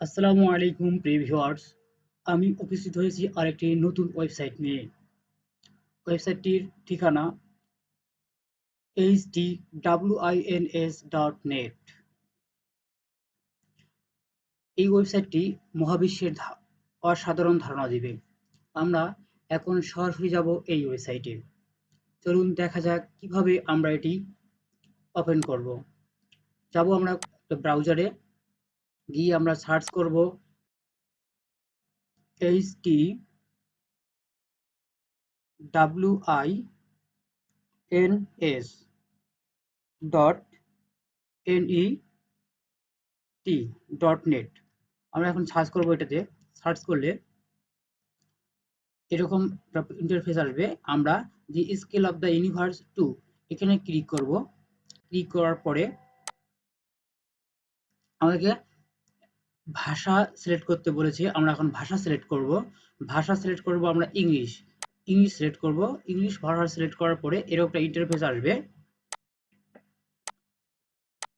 আসসালামু আলাইকুম প্রিভিউয়ার্স আমি উপস্থিত হয়েছি আরেকটি নতুন ওয়েবসাইট নিয়ে। ওয়েবসাইটটির ঠিকানা H D W I N S dot net. এই ওয়েবসাইটটি মহাবিশ্বের অসাধারণ ধারণা দিবে। আমরা এখন সরাসরি যাব এই ওয়েবসাইটে। চলুন দেখা যাক কীভাবে আমরা এটি ওপেন করব। যাব আমরা ব্রাউজারে। গিয়ে আমরা সার্চ করব। H T W I N S dot N E T dot net আমরা এখন সার্চ করব এটাতে। সার্চ করলে এরকম ইন্টারফেস আসবে। আমরা the scale of the universe two এখানে ক্লিক করব। ক্লিক করার পরে আমাদেরকে ভাষা সিলেক্ট করতে বলেছে, আমরা এখন ভাষা সিলেক্ট করব। ভাষা সিলেক্ট করব আমরা ইংলিশ ইংলিশ সিলেক্ট করব। ইংলিশ ভাষা সিলেক্ট করার পরে এরকম একটা ইন্টারফেস আসবে।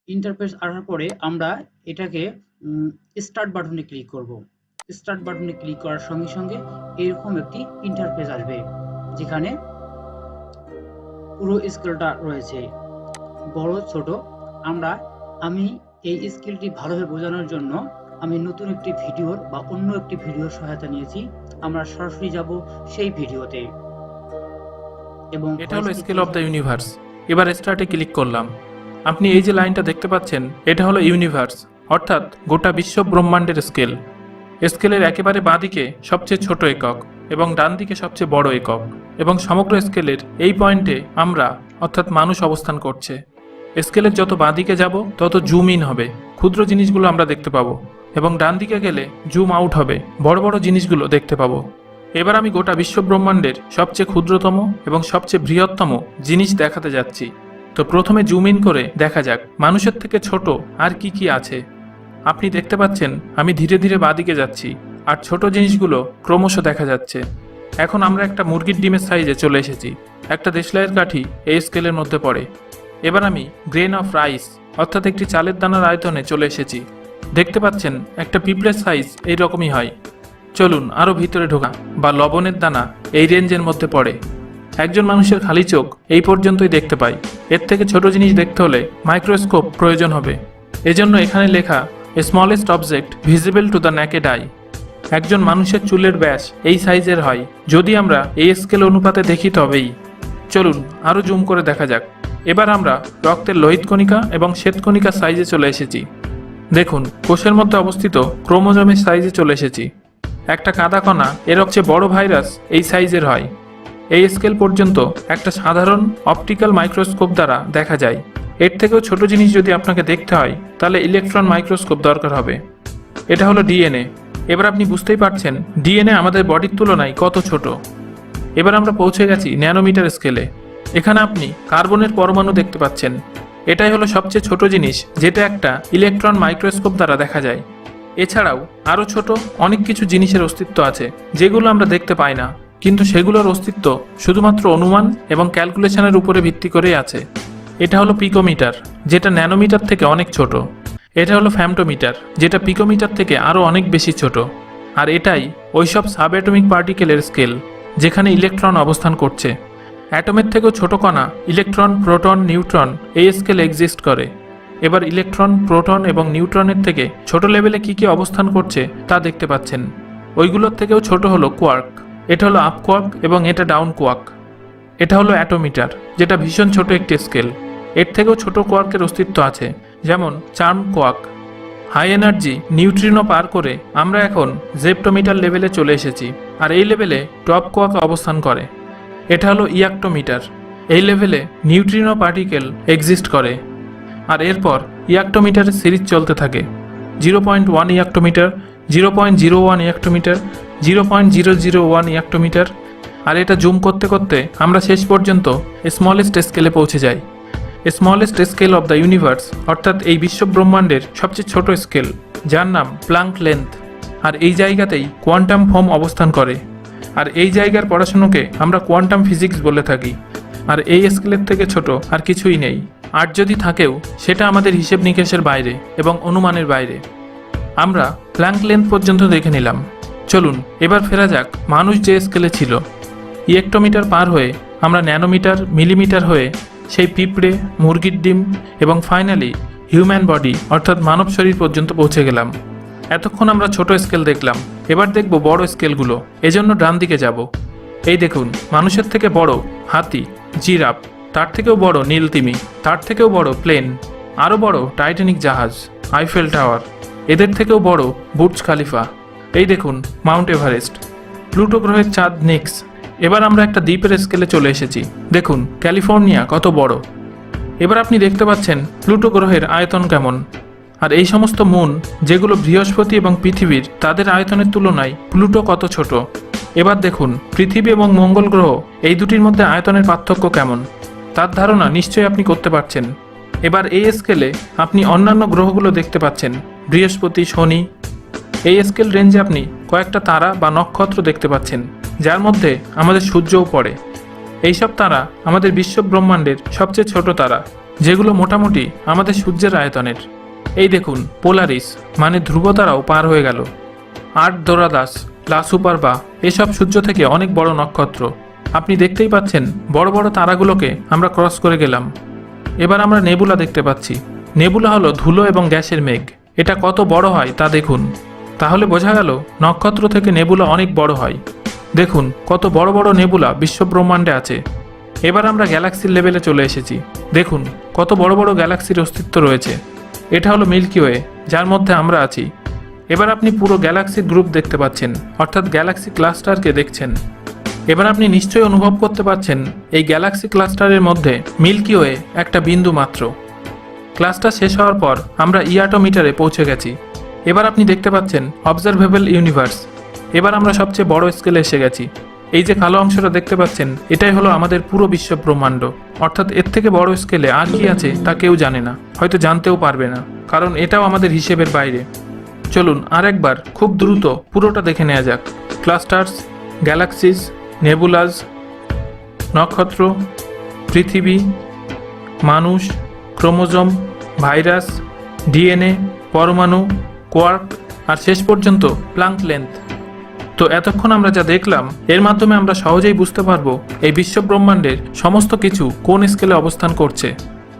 ইন্টারফেস আসার পরে আমরা এটাকে স্টার্ট বাটনে ক্লিক করব। স্টার্ট বাটনে ক্লিক করার সঙ্গে সঙ্গে এরকম একটি ইন্টারফেস আসবে, যেখানে পুরো স্কেলটা রয়েছে। বড়, ছোট, আমরা আমি এই স্কিলটি ভালোভাবে বোঝানোর জন্য আমি নতুন একটি ভিডিওর বা অন্য একটি ভিডিওর সহায়তা নিয়েছি। আমরা সরাসরি যাব সেই ভিডিওতে। এবং এটা হলো স্কেল অফ দ্য ইউনিভার্স এবার স্টার্টে ক্লিক করলাম। আপনি এই যে লাইনটা দেখতে পাচ্ছেন এটা হলো ইউনিভার্স অর্থাৎ গোটা বিশ্ব ব্রহ্মাণ্ডের স্কেল স্কেলের একেবারে বাঁদিকে সবচেয়ে ছোট একক এবং ডান দিকে সবচেয়ে বড় একক এবং সমগ্র স্কেলের এই পয়েন্টে আমরা অর্থাৎ মানুষ অবস্থান করছে। স্কেলের যত বাঁদিকে যাব তত জুম ইন হবে। ক্ষুদ্র জিনিসগুলো আমরা দেখতে পাবো। এবং ডান দিকে গেলে জুম আউট হবে। বড় বড় জিনিসগুলো দেখতে পাবো। এবার আমি গোটা বিশ্ব ব্রহ্মাণ্ডের সবচেয়ে ক্ষুদ্রতম এবং সবচেয়ে বৃহত্তম জিনিস দেখাতে যাচ্ছি। তো প্রথমে জুম ইন করে দেখা যাক, মানুষের থেকে ছোট আর কি কি আছে। আপনি দেখতে পাচ্ছেন, আমি ধীরে ধীরে বাদিকে যাচ্ছি, আর ছোট জিনিসগুলো ক্রমশ দেখা যাচ্ছে। এখন আমরা একটা মুরগির ডিমের সাইজে চলে এসেছি। একটা দেশলাইয়ের কাঠি এই স্কেলের মধ্যে পড়ে। এবার আমি গ্রেন অফ রাইস, অর্থাৎ একটি চালের দানার আয়তনে চলে এসেছি। দেখতে পাচ্ছেন, একটা পিঁপড়ের সাইজ এই রকমই হয়। চলুন আরও ভিতরে ঢোকা, বা লবণের দানা এই রেঞ্জের মধ্যে পড়ে। একজন মানুষের খালি চোখ এই পর্যন্তই দেখতে পায় এর থেকে ছোট জিনিস দেখতে হলে মাইক্রোস্কোপ প্রয়োজন হবে। এজন্য এখানে লেখা smallest object visible to the naked eye একজন মানুষের চুলের ব্যাস এই সাইজের হয়। যদি আমরা এই স্কেল অনুপাতে দেখি তবেই। চলুন আরও জুম করে দেখা যাক। এবার আমরা রক্তের লোহিত কণিকা এবং শ্বেতকণিকার সাইজে চলে এসেছি। দেখুন, কোষের মধ্যে অবস্থিত ক্রোমোজোমের সাইজে চলে এসেছি। একটা কাদা কণা, এর চেয়ে বড় ভাইরাস এই সাইজের হয়। এই স্কেল পর্যন্ত একটা সাধারণ অপটিক্যাল মাইক্রোস্কোপ দ্বারা দেখা যায়। এর থেকেও ছোট জিনিস যদি আপনাকে দেখতে হয়, তাহলে ইলেকট্রন মাইক্রোস্কোপ দরকার হবে। এটা হলো ডিএনএ। এবার আপনি বুঝতেই পারছেন, ডিএনএ আমাদের বডির তুলনায় কত ছোট। এবার আমরা পৌঁছে গেছি ন্যানোমিটার স্কেলে। এখানে আপনি কার্বনের পরমাণু দেখতে পাচ্ছেন। এটাই হলো সবচেয়ে ছোট জিনিস, যেটা একটা ইলেকট্রন মাইক্রোস্কোপ দ্বারা দেখা যায়। এছাড়াও আরও ছোট অনেক কিছু জিনিসের অস্তিত্ব আছে, যেগুলো আমরা দেখতে পাই না। কিন্তু সেগুলোর অস্তিত্ব শুধুমাত্র অনুমান এবং ক্যালকুলেশনের উপরে ভিত্তি করেই আছে। এটা হলো পিকোমিটার, যেটা ন্যানোমিটার থেকে অনেক ছোট। এটা হলো ফ্যামটোমিটার, যেটা পিকোমিটার থেকে আরও অনেক বেশি ছোট। আর এটাই ওইসব সাবঅ্যাটমিক পার্টিকেলের স্কেল, যেখানে ইলেকট্রন অবস্থান করছে। অ্যাটমের থেকেও ছোট কণা, ইলেকট্রন, প্রোটন, নিউট্রন, এই স্কেলে এক্সিস্ট করে। এবার ইলেকট্রন, প্রোটন এবং নিউট্রনের থেকে ছোট লেভেলে কি কি অবস্থান করছে তা দেখতে পাচ্ছেন। ওইগুলোর থেকেও ছোট হলো কোয়ার্ক এটা হলো আপ কোয়ার্ক এবং এটা ডাউন কোয়ার্ক এটা হলো অ্যাটোমিটার, যেটা ভীষণ ছোট একটি স্কেল। এর থেকেও ছোট কোয়ার্কের অস্তিত্ব আছে, যেমন charm quark high energy neutrino পার করে আমরা এখন জেপ্টোমিটার লেভেলে চলে এসেছি, আর এই লেভেলে টপ কোয়ার্ক অবস্থান করে। এটা হলো ইয়াক্টোমিটার। এই লেভেলে নিউট্রিনো পার্টিকেল এক্সিস্ট করে। আর এরপর ইয়াক্টোমিটারের সিরিজ চলতে থাকে। Zero point one yoctometer, zero point zero one yoctometer, zero point zero zero one yoctometer. আর এটা জুম করতে করতে আমরা শেষ পর্যন্ত স্মলেস্ট স্কেলে পৌঁছে যাই। Smallest scale of the universe অর্থাৎ এই বিশ্ব ব্রহ্মাণ্ডের সবচেয়ে ছোট স্কেল যার নাম প্লাঙ্ক লেন্থ আর এই জায়গাতেই কোয়ান্টাম ফর্ম অবস্থান করে। আর এই জায়গার পড়াশুনোকে আমরা কোয়ান্টাম ফিজিক্স বলে থাকি। আর এই স্কেলের থেকে ছোট আর কিছুই নেই। আর যদি থাকেও, সেটা আমাদের হিসেব নিকেশের বাইরে এবং অনুমানের বাইরে। আমরা প্ল্যাঙ্ক লেন্থ পর্যন্ত দেখে নিলাম। চলুন, এবার ফেরা যাক মানুষ যে স্কেলে ছিল। ইলেকট্রোমিটার পার হয়ে আমরা ন্যানোমিটার, মিলিমিটার হয়ে সেই পিঁপড়ে, মুরগির ডিম এবং ফাইনালি হিউম্যান বডি অর্থাৎ মানব শরীর পর্যন্ত পৌঁছে গেলাম। এতক্ষণ আমরা ছোট স্কেল দেখলাম, এবার দেখব বড় স্কেলগুলো। এজন্য ডান দিকে যাব। এই দেখুন, মানুষের থেকে বড় হাতি, জিরাফ, তার থেকেও বড় নীলতিমি তার থেকেও বড় প্লেন, আরও বড় টাইটানিক জাহাজ, আইফেল টাওয়ার, এদের থেকেও বড় বুর্জ খালিফা। এই দেখুন, মাউন্ট এভারেস্ট, প্লুটো গ্রহের চাঁদ নিক্স। এবার আমরা একটা দ্বীপের স্কেলে চলে এসেছি। দেখুন, ক্যালিফোর্নিয়া কত বড়। এবার আপনি দেখতে পাচ্ছেন প্লুটো গ্রহের আয়তন কেমন। আর এই সমস্ত মুন যেগুলো বৃহস্পতি এবং পৃথিবীর তাদের আয়তনের তুলনায় প্লুটো কত ছোট? এবার দেখুন, পৃথিবী এবং মঙ্গল গ্রহ এই দুটির মধ্যে আয়তনের পার্থক্য কেমন? তার ধারণা নিশ্চয়ই আপনি করতে পারছেন। এবার এই স্কেলে আপনি অন্যান্য গ্রহগুলো দেখতে পাচ্ছেন, বৃহস্পতি, শনি। এই স্কেল রেঞ্জে আপনি কয়েকটা তারা বা নক্ষত্র দেখতে পাচ্ছেন, যার মধ্যে আমাদের সূর্যও পড়ে। এইসব তারা আমাদের বিশ্ব ব্রহ্মাণ্ডের সবচেয়ে ছোট তারা, যেগুলো মোটামুটি আমাদের সূর্যের আয়তনের। এই দেখুন পোলারিস মানে ধ্রুবতারাও পার হয়ে গেল। আট দোরাদাস লা সুপারবা এসব সূর্য থেকে অনেক বড় নক্ষত্র। আপনি দেখতেই পাচ্ছেন, বড় বড় তারাগুলোকে আমরা ক্রস করে গেলাম। এবার আমরা নেবুলা দেখতে পাচ্ছি। নেবুলা হলো ধুলো এবং গ্যাসের মেঘ। এটা কত বড় হয় তা দেখুন। তাহলে বোঝা গেল, নক্ষত্র থেকে নেবুলা অনেক বড় হয়। দেখুন, কত বড় বড় নেবুলা বিশ্ব ব্রহ্মাণ্ডে আছে। এবার আমরা গ্যালাক্সির লেভেলে চলে এসেছি। দেখুন, কত বড় বড় গ্যালাক্সির অস্তিত্ব রয়েছে। এটা হলো মিল্কি ওয়ে, যার মধ্যে আমরা আছি। এবার আপনি পুরো গ্যালাক্সি গ্রুপ দেখতে পাচ্ছেন, অর্থাৎ গ্যালাক্সি ক্লাস্টারকে দেখছেন। এবার আপনি নিশ্চয়ই অনুভব করতে পারছেন, এই গ্যালাক্সি ক্লাস্টারের মধ্যে মিল্কি ওয়ে একটা বিন্দু মাত্র। ক্লাসটা শেষ হওয়ার পর আমরা ইয়াটোমিটারে পৌঁছে গেছি। এবার আপনি দেখতে পাচ্ছেন, অবজারভেবল ইউনিভার্স। এবার আমরা সবচেয়ে বড় স্কেলে এসে গেছি। এই যে কালো অংশটা দেখতে পাচ্ছেন, এটাই হলো আমাদের পুরো বিশ্ব ব্রহ্মাণ্ড। অর্থাৎ এর থেকে বড় স্কেলে আর কি আছে তা কেউ জানে না, হয়তো জানতেও পারবে না, কারণ এটাও আমাদের হিসেবের বাইরে। চলুন আর একবার খুব দ্রুত পুরোটা দেখে নেওয়া যাক। ক্লাস্টার্স গ্যালাক্সিস নেবুলাস নক্ষত্র, পৃথিবী, মানুষ, ক্রোমোজোম, ভাইরাস, ডিএনএ, পরমাণু কোয়ার্ক আর শেষ পর্যন্ত প্লাঙ্ক লেন্থ তো এতক্ষণ আমরা যা দেখলাম, এর মাধ্যমে আমরা সহজেই বুঝতে পারব এই বিশ্ব ব্রহ্মাণ্ডের সমস্ত কিছু কোন স্কেলে অবস্থান করছে।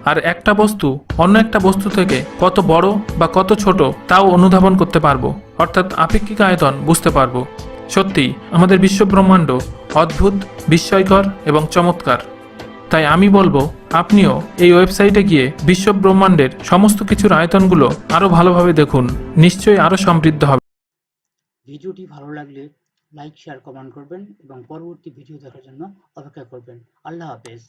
আর একটা বস্তু, অন্য একটা বস্তু থেকে কত বড় বা কত ছোট তাও অনুধাবন করতে পারব। অর্থাৎ আপেক্ষিক আয়তন বুঝতে পারব। সত্যি, আমাদের বিশ্ব ব্রহ্মাণ্ড অদ্ভুত, বিস্ময়কর এবং চমৎকার। তাই আমি বলব, আপনিও এই ওয়েবসাইটে গিয়ে বিশ্ব ব্রহ্মাণ্ডের সমস্ত কিছুর আয়তনগুলো আরও ভালোভাবে দেখুন। নিশ্চয়ই আরও সমৃদ্ধ হবে। ভিডিওটি ভালো লাগলে লাইক শেয়ার কমেন্ট করবেন এবং পরবর্তী ভিডিও দেখার জন্য অপেক্ষা করবেন। আল্লাহ হাফেজ।